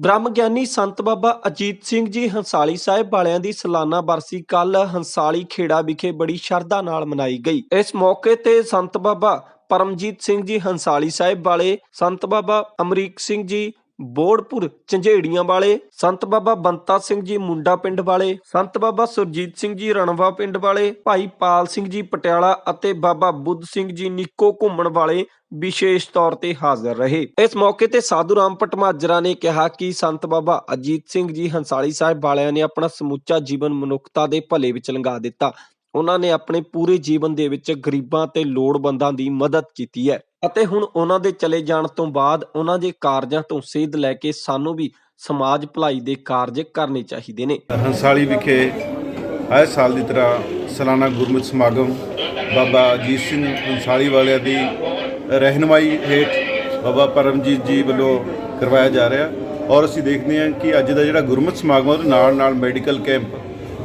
ਬ੍ਰਹਮ ਗਿਆਨੀ ਸੰਤ ਬਾਬਾ ਅਜੀਤ ਸਿੰਘ ਜੀ ਹੰਸਾਲੀ ਸਾਹਿਬ ਵਾਲਿਆਂ ਦੀ ਸਾਲਾਨਾ ਬਰਸੀ ਕੱਲ ਹੰਸਾਲੀ ਖੇੜਾ ਵਿਖੇ ਬੜੀ ਸ਼ਰਧਾ ਨਾਲ ਮਨਾਈ ਗਈ। ਇਸ ਮੌਕੇ ਤੇ ਸੰਤ ਬਾਬਾ ਪਰਮਜੀਤ ਸਿੰਘ ਜੀ ਹੰਸਾਲੀ ਸਾਹਿਬ ਵਾਲੇ, ਸੰਤ ਬਾਬਾ ਅਮਰੀਕ ਸਿੰਘ ਜੀ ਬੋੜਪੁਰ ਝੰਜੇੜੀਆਂ ਵਾਲੇ, ਸੰਤ ਬਾਬਾ ਬੰਤਾ ਸਿੰਘ ਜੀ ਮੁੰਡਾ ਪਿੰਡ ਵਾਲੇ, ਸੰਤ ਬਾਬਾ ਸੁਰਜੀਤ ਸਿੰਘ ਜੀ ਰਣਵਾ ਪਿੰਡ ਵਾਲੇ, ਭਾਈ ਪਾਲ ਸਿੰਘ ਜੀ ਪਟਿਆਲਾ ਅਤੇ ਬਾਬਾ ਬੁੱਧ ਸਿੰਘ ਜੀ ਨਿੱਕੋ ਘੁੰਮਣ ਵਾਲੇ ਵਿਸ਼ੇਸ਼ ਤੌਰ ਤੇ ਹਾਜ਼ਰ ਰਹੇ। ਇਸ ਮੌਕੇ ਤੇ ਸਾਧੂ ਰਾਮ ਪਟਮਾਜਰਾ ਨੇ ਕਿਹਾ ਕਿ ਸੰਤ ਬਾਬਾ ਅਜੀਤ ਸਿੰਘ ਜੀ ਹੰਸਾਲੀ ਸਾਹਿਬ ਵਾਲਿਆਂ ਨੇ ਆਪਣਾ ਸਮੁੱਚਾ ਜੀਵਨ ਮਨੁੱਖਤਾ ਦੇ ਭਲੇ ਵਿੱਚ ਲੰਘਾ ਦਿੱਤਾ। ਉਹਨਾਂ ਨੇ ਆਪਣੇ ਪੂਰੇ ਜੀਵਨ ਦੇ ਵਿੱਚ ਗਰੀਬਾਂ ਤੇ ਲੋੜਵੰਦਾਂ ਦੀ ਮਦਦ ਕੀਤੀ ਹੈ ਅਤੇ ਹੁਣ ਉਹਨਾਂ ਦੇ ਚਲੇ ਜਾਣ ਤੋਂ ਬਾਅਦ ਉਹਨਾਂ ਦੇ ਕਾਰਜਾਂ ਤੋਂ ਸੇਧ ਲੈ ਕੇ ਸਾਨੂੰ ਵੀ ਸਮਾਜ ਭਲਾਈ ਦੇ ਕਾਰਜ ਕਰਨੇ ਚਾਹੀਦੇ ਨੇ। ਹੰਸਾਲੀ ਵਿਖੇ ਆਏ ਸਾਲ ਦੀ ਤਰ੍ਹਾਂ ਸਾਲਾਨਾ ਗੁਰਮਤਿ ਸਮਾਗਮ ਬਾਬਾ ਅਜੀਤ ਸਿੰਘ ਹੰਸਾਲੀ ਵਾਲਿਆਂ ਦੀ ਰਹਿਨਮਾਈ ਹੇਠ ਬਾਬਾ ਪਰਮਜੀਤ ਜੀ ਵੱਲੋਂ ਕਰਵਾਇਆ ਜਾ ਰਿਹਾ ਔਰ ਅਸੀਂ ਦੇਖਦੇ ਹਾਂ ਕਿ ਅੱਜ ਦਾ ਜਿਹੜਾ ਗੁਰਮਤਿ ਸਮਾਗਮ ਉਹਦੇ ਨਾਲ ਨਾਲ ਮੈਡੀਕਲ ਕੈਂਪ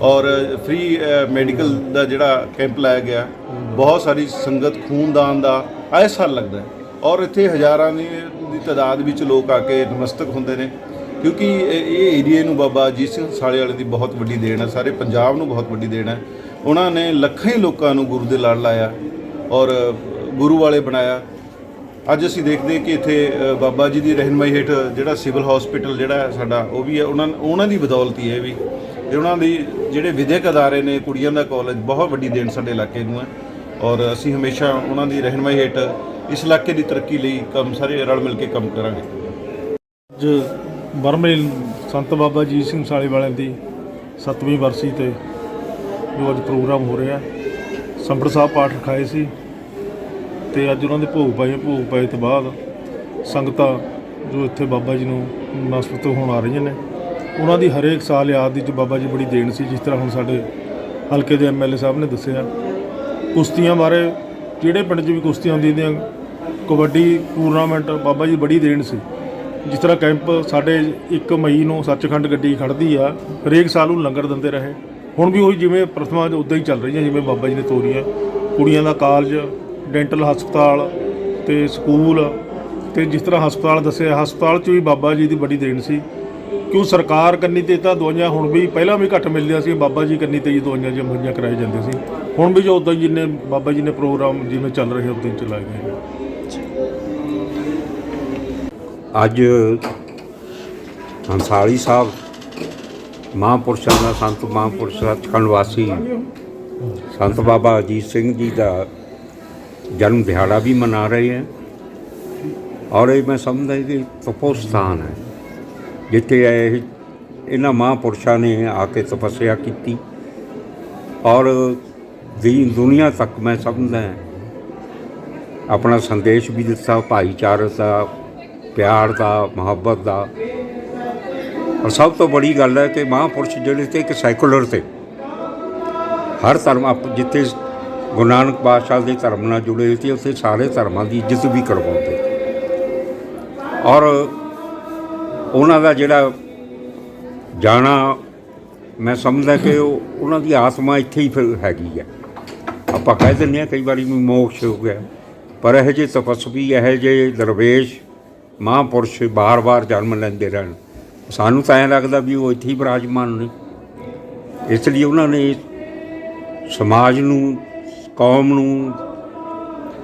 ਔਰ ਫ੍ਰੀ ਮੈਡੀਕਲ ਦਾ ਜਿਹੜਾ ਕੈਂਪ ਲਾਇਆ ਗਿਆ, ਬਹੁਤ ਸਾਰੀ ਸੰਗਤ, ਖੂਨਦਾਨ ਦਾ, ਆਏ ਸਾਲ ਲੱਗਦਾ ਹੈ। ਔਰ ਇੱਥੇ ਹਜ਼ਾਰਾਂ ਦੀ ਤਾਦਾਦ ਵਿੱਚ ਲੋਕ ਆ ਕੇ ਨਮਸਤਕ ਹੁੰਦੇ ਨੇ, ਕਿਉਂਕਿ ਇਹ ਏਰੀਏ ਨੂੰ ਬਾਬਾ ਅਜੀਤ ਸਿੰਘ ਸਾਲੇ ਵਾਲੇ ਦੀ ਬਹੁਤ ਵੱਡੀ ਦੇਣ ਹੈ, ਸਾਰੇ ਪੰਜਾਬ ਨੂੰ ਬਹੁਤ ਵੱਡੀ ਦੇਣ ਹੈ। ਉਹਨਾਂ ਨੇ ਲੱਖਾਂ ਹੀ ਲੋਕਾਂ ਨੂੰ ਗੁਰੂ ਦੇ ਲੜ ਲਾਇਆ ਔਰ ਗੁਰੂ ਵਾਲੇ ਬਣਾਇਆ। ਅੱਜ ਅਸੀਂ ਦੇਖਦੇ ਕਿ ਇੱਥੇ ਬਾਬਾ ਜੀ ਦੀ ਰਹਿਨਮਾਈ ਹੇਠ ਜਿਹੜਾ ਸਿਵਲ ਹਸਪੀਟਲ ਜਿਹੜਾ ਸਾਡਾ, ਉਹ ਵੀ ਹੈ। ਉਹਨਾਂ ਉਹਨਾਂ ਦੀ ਬਦੌਲਤ ਹੀ ਹੈ ਇਹ ਵੀ। ਤੇ ਉਹਨਾਂ ਦੀ ਜਿਹੜੇ ਵਿਦਿਅਕ ਅਦਾਰੇ ਨੇ ਕੁੜੀਆਂ ਦਾ ਕਾਲਜ ਬਹੁਤ ਵੱਡੀ ਦੇਣ ਸਾਡੇ ਇਲਾਕੇ ਨੂੰ ਹੈ। ਔਰ ਅਸੀਂ ਹਮੇਸ਼ਾ ਉਹਨਾਂ ਦੀ ਰਹਿਨਮਾਈ ਹੇਠ ਇਸ ਇਲਾਕੇ ਦੀ ਤਰੱਕੀ ਲਈ ਕੰਮ ਸਾਰੇ ਰਲ ਮਿਲ ਕੇ ਕੰਮ ਕਰਾਂਗੇ। ਅੱਜ ਬਰਮੇਲ ਸੰਤ ਬਾਬਾ ਜੀ ਸਿੰਘ ਸਾਲੇ ਵਾਲਿਆਂ ਦੀ 7ਵੀਂ ਵਰਸੀ ਤੇ ਜੋ ਅੱਜ ਪ੍ਰੋਗਰਾਮ ਹੋ ਰਿਹਾ ਸੰਪੜ ਸਾਹਿਬ ਪਾਠ ਰਖਾਏ ਸੀ ਤੇ ਅੱਜ ਉਹਨਾਂ ਦੇ ਭੋਗ ਪਾਏ ਭੋਗ ਪਾਏ ਤੋਂ ਬਾਅਦ ਸੰਗਤਾਂ ਜੋ ਇੱਥੇ ਬਾਬਾ ਜੀ ਨੂੰ ਨਮਸਤਕ ਹੋਣ ਆ ਰਹੀਆਂ ਨੇ ਉਹਨਾਂ ਦੀ ਹਰੇਕ ਸਾਲ ਯਾਦ ਦੀ ਜੋ ਬਾਬਾ ਜੀ ਬੜੀ ਦੇਣ ਸੀ, ਜਿਸ ਤਰ੍ਹਾਂ ਹੁਣ ਸਾਡੇ ਹਲਕੇ ਦੇ ਐਮਐਲਏ ਸਾਹਿਬ ਨੇ ਦੱਸਿਆ ਕੁਸ਼ਤੀਆਂ ਬਾਰੇ ਜਿਹੜੇ ਪਿੰਡ 'ਚ ਵੀ ਕੁਸ਼ਤੀਆਂ ਹੁੰਦੀਆਂ ਨੇ ਕਬੱਡੀ ਟੂਰਨਾਮੈਂਟ ਬਾਬਾ ਜੀ ਬੜੀ ਦੇਣ ਸੀ। ਜਿਸ ਤਰ੍ਹਾਂ ਕੈਂਪ ਸਾਡੇ 1 ਮਈ ਨੂੰ ਸੱਚਖੰਡ ਗੱਡੀ ਖੜਦੀ ਆ, ਹਰੇਕ ਸਾਲ ਨੂੰ ਲੰਗਰ ਦਿੰਦੇ ਰਹੇ। ਹੁਣ ਵੀ ਉਹੀ ਜਿਵੇਂ ਪ੍ਰਥਮਾ ਉਦਾਂ ਹੀ ਚੱਲ ਰਹੀਆਂ, ਜਿਵੇਂ ਬਾਬਾ ਜੀ ਨੇ ਤੋਰੀਆਂ। ਕੁੜੀਆਂ ਦਾ ਕਾਲਜ, ਡੈਂਟਲ ਹਸਪਤਾਲ ਤੇ ਸਕੂਲ ਤੇ ਜਿਸ ਤਰ੍ਹਾਂ ਹਸਪਤਾਲ ਦੱਸਿਆ ਹਸਪਤਾਲ 'ਚ ਵੀ ਬਾਬਾ ਜੀ ਦੀ ਬੜੀ ਦੇਣ ਸੀ। ਕਿਉਂ ਸਰਕਾਰ ਕੰਨੀ ਤੇ ਤਾਂ ਦਵਾਈਆਂ ਹੁਣ ਵੀ ਪਹਿਲਾਂ ਵੀ ਘੱਟ ਮਿਲਦੀਆਂ ਸੀ, ਬਾਬਾ ਜੀ ਕੰਨੀ ਤੇ ਜੀ ਦਵਾਈਆਂ ਜਿਹੀਆਂ ਮੁਹੱਈਆ ਕਰਾਈ ਜਾਂਦੇ ਸੀ। ਹੁਣ ਵੀ ਜੋ ਉਦਾਂ ਹੀ ਜਿੰਨੇ ਬਾਬਾ ਜੀ ਨੇ ਪ੍ਰੋਗਰਾਮ ਜਿਵੇਂ ਚੱਲ ਰਹੇ ਉਦਾਂ ਹੀ ਚਲਾਏ ਗਏ। ਅੱਜ ਹੰਸਾਲੀ ਸਾਹਿਬ ਮਹਾਂਪੁਰਸ਼ਾਂ ਦਾ ਸੰਤ ਮਹਾਂਪੁਰਸ਼ ਸੱਚਖੰਡ ਵਾਸੀ ਸੰਤ ਬਾਬਾ ਅਜੀਤ ਸਿੰਘ ਜੀ ਦਾ ਜਨਮ ਦਿਹਾੜਾ ਵੀ ਮਨਾ ਰਹੇ ਹੈ ਔਰ ਇਹ ਮੈਂ ਸਮਝਦਾ ਕਿ ਤਪੋ ਸਥਾਨ ਹੈ। ਜਿੱਥੇ ਇਹ ਇਹਨਾਂ ਮਹਾਂਪੁਰਸ਼ਾਂ ਨੇ ਆ ਕੇ ਤਪੱਸਿਆ ਕੀਤੀ। ਔਰ ਦੀ ਦੁਨੀਆ ਤੱਕ ਮੈਂ ਸਮਝਦਾ ਆਪਣਾ ਸੰਦੇਸ਼ ਵੀ ਦਿੱਤਾ, ਭਾਈਚਾਰੇ ਦਾ, ਪਿਆਰ ਦਾ, ਮੁਹੱਬਤ ਦਾ। ਔਰ ਸਭ ਤੋਂ ਬੜੀ ਗੱਲ ਹੈ ਕਿ ਮਹਾਂਪੁਰਸ਼ ਜਿਹੜੇ ਤੇ ਇੱਕ ਸੈਕੂਲਰ ਤੇ। ਹਰ ਧਰਮ ਆਪ, ਜਿੱਥੇ ਗੁਰੂ ਨਾਨਕ ਪਾਤਸ਼ਾਹ ਦੇ ਧਰਮ ਨਾਲ ਜੁੜੇ ਸੀ, ਉੱਥੇ ਸਾਰੇ ਧਰਮਾਂ ਦੀ ਇੱਜ਼ਤ ਵੀ ਕਰਵਾਉਂਦੇ। ਔਰ ਉਹਨਾਂ ਦਾ ਜਿਹੜਾ ਜਾਣਾ, ਮੈਂ ਸਮਝਦਾ ਕਿ ਉਹ ਉਹਨਾਂ ਦੀ ਆਤਮਾ ਇੱਥੇ ਹੀ ਫਿਰ ਹੈਗੀ ਹੈ। ਆਪਾਂ ਕਹਿ ਦਿੰਦੇ ਹਾਂ ਕਈ ਵਾਰੀ ਵੀ ਮੋਕਸ਼ ਹੋ ਗਿਆ। ਪਰ ਇਹੋ ਜਿਹੇ ਤਪਸਵੀ, ਇਹੋ ਜਿਹੇ ਦਰਵੇਸ਼ ਮਹਾਂਪੁਰਸ਼ ਬਾਰ-ਬਾਰ ਜਨਮ ਲੈਂਦੇ ਰਹਿਣ। ਸਾਨੂੰ ਤਾਂ ਐਂ ਲੱਗਦਾ ਵੀ ਉਹ ਇੱਥੇ ਹੀ ਬਿਰਾਜਮਾਨ ਨੇ। ਇਸ ਲਈ ਉਹਨਾਂ ਨੇ ਸਮਾਜ ਨੂੰ, ਕੌਮ ਨੂੰ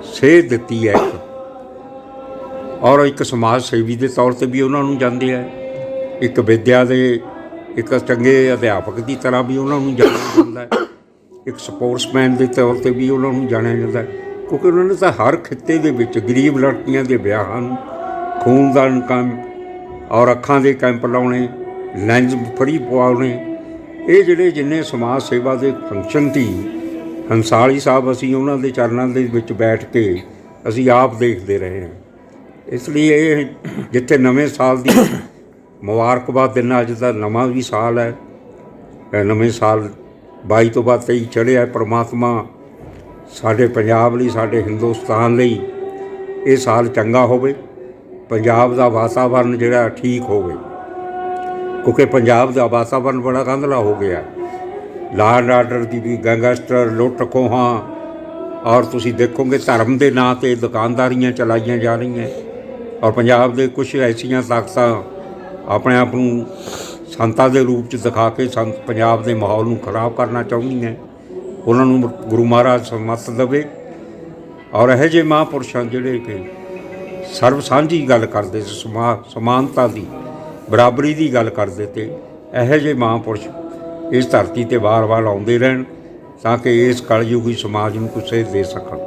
ਸੇਧ ਦਿੱਤੀ ਹੈ ਇੱਕ। ਔਰ ਇੱਕ ਸਮਾਜ ਸੇਵੀ ਦੇ ਤੌਰ ਤੇ ਵੀ ਉਹਨਾਂ ਨੂੰ ਜਾਂਦੇ ਆ। ਇੱਕ ਵਿਦਿਆ ਦੇ, ਇੱਕ ਚੰਗੇ ਅਧਿਆਪਕ ਦੀ ਤਰ੍ਹਾਂ ਵੀ ਉਹਨਾਂ ਨੂੰ ਜਾਣਿਆ ਜਾਂਦਾ ਹੈ। ਇੱਕ ਸਪੋਰਟਸਮੈਨ ਦੇ ਤੌਰ ਤੇ ਵੀ ਉਹਨਾਂ ਨੂੰ ਜਾਣਿਆ ਜਾਂਦਾ ਕਿਉਂਕਿ ਉਹਨਾਂ ਨੇ ਤਾਂ ਹਰ ਖਿੱਤੇ ਦੇ ਵਿੱਚ ਗਰੀਬ ਲੜਕੀਆਂ ਦੇ ਵਿਆਹਾਂ ਨੂੰ ਖੂਨਦਾਨ ਕੰਮ ਔਰ ਅੱਖਾਂ ਦੇ ਕੈਂਪ ਲਾਉਣੇ, ਲੈਂਸ ਫਰੀ ਪਵਾਉਣੇ। ਇਹ ਜਿਹੜੇ ਜਿੰਨੇ ਸਮਾਜ ਸੇਵਾ ਦੇ ਫੰਕਸ਼ਨ ਸੀ, ਹੰਸਾਲੀ ਸਾਹਿਬ ਅਸੀਂ ਉਹਨਾਂ ਦੇ ਚਰਨਾਂ ਦੇ ਵਿੱਚ ਬੈਠ ਕੇ ਅਸੀਂ ਆਪ ਦੇਖਦੇ ਰਹੇ ਹਾਂ। ਇਸ ਲਈ ਇਹ ਜਿੱਥੇ ਨਵੇਂ ਸਾਲ ਦੀ ਮੁਬਾਰਕਬਾਦ ਦਿਨ ਅੱਜ ਦਾ ਨਵਾਂ ਵੀ ਸਾਲ ਹੈ। ਇਹ ਨਵੇਂ ਸਾਲ 22 ਤੋਂ ਬਾਅਦ 23 ਚੜ੍ਹਿਆ ਪ੍ਰਮਾਤਮਾ ਸਾਡੇ ਪੰਜਾਬ ਲਈ ਸਾਡੇ ਹਿੰਦੁਸਤਾਨ ਲਈ ਇਹ ਸਾਲ ਚੰਗਾ ਹੋਵੇ। ਪੰਜਾਬ ਦਾ ਵਾਤਾਵਰਨ ਜਿਹੜਾ ਠੀਕ ਹੋਵੇ। ਕਿਉਂਕਿ ਪੰਜਾਬ ਦਾ ਵਾਤਾਵਰਨ ਬੜਾ ਗੰਧਲਾ ਹੋ ਗਿਆ ਲਾਅ ਆਰਡਰ ਦੀ ਵੀ ਗੈਂਗਸਟਰ ਲੁੱਟ ਖੋਹਾਂ। ਔਰ ਤੁਸੀਂ ਦੇਖੋਗੇ ਧਰਮ ਦੇ ਨਾਂ ਤੇ ਦੁਕਾਨਦਾਰੀਆਂ ਚਲਾਈਆਂ ਜਾ ਰਹੀਆਂ। ਔਰ ਪੰਜਾਬ ਦੇ ਕੁਝ ਐਸੀਆਂ ਤਾਕਤਾਂ ਆਪਣੇ ਆਪ ਨੂੰ ਸੰਤਾਂ ਦੇ ਰੂਪ ਚ ਦਿਖਾ ਕੇ ਸੰਤ ਪੰਜਾਬ ਦੇ ਮਾਹੌਲ ਨੂੰ ਖਰਾਬ ਕਰਨਾ ਚਾਹੁੰਦੀਆਂ ਉਹਨਾਂ ਨੂੰ ਗੁਰੂ ਮਹਾਰਾਜ ਸਮਤ ਦੇਵੇ। ਔਰ ਇਹੋ ਜਿਹੇ ਮਹਾਂਪੁਰਸ਼ਾਂ ਜਿਹੜੇ ਕਿ ਸਰਬ ਸਾਂਝੀ ਗੱਲ ਕਰਦੇ ਸੀ, ਸਮਾ, ਸਮਾਨਤਾ ਦੀ, ਬਰਾਬਰੀ ਦੀ ਗੱਲ ਕਰਦੇ ਤੇ ਇਹੋ ਜਿਹੇ ਮਹਾਂਪੁਰਸ਼ ਇਸ ਧਰਤੀ ਤੇ ਵਾਰ-ਵਾਰ ਆਉਂਦੇ ਰਹਿਣ ਤਾਂ ਕਿ ਇਸ ਕਲਯੁਗੀ ਸਮਾਜ ਨੂੰ ਕੁਛ ਦੇ ਸਕਣ।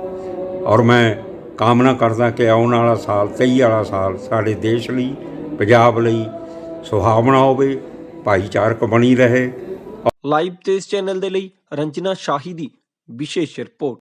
ਔਰ ਮੈਂ ਕਾਮਨਾ ਕਰਦਾ ਕਿ ਆਉਣ ਵਾਲਾ ਸਾਲ 23 ਵਾਲਾ ਸਾਲ ਸਾਡੇ ਦੇਸ਼ ਲਈ, ਪੰਜਾਬ ਲਈ ਸੁਹਾਵਣਾ ਹੋਵੇ, ਭਾਈਚਾਰਕ ਬਣੀ ਰਹੇ। ਲਾਈਵ ਤੇਜ਼ ਚੈਨਲ ਦੇ ਲਈ ਰੰਜਨਾ ਸ਼ਾਹੀ ਦੀ ਵਿਸ਼ੇਸ਼ ਰਿਪੋਰਟ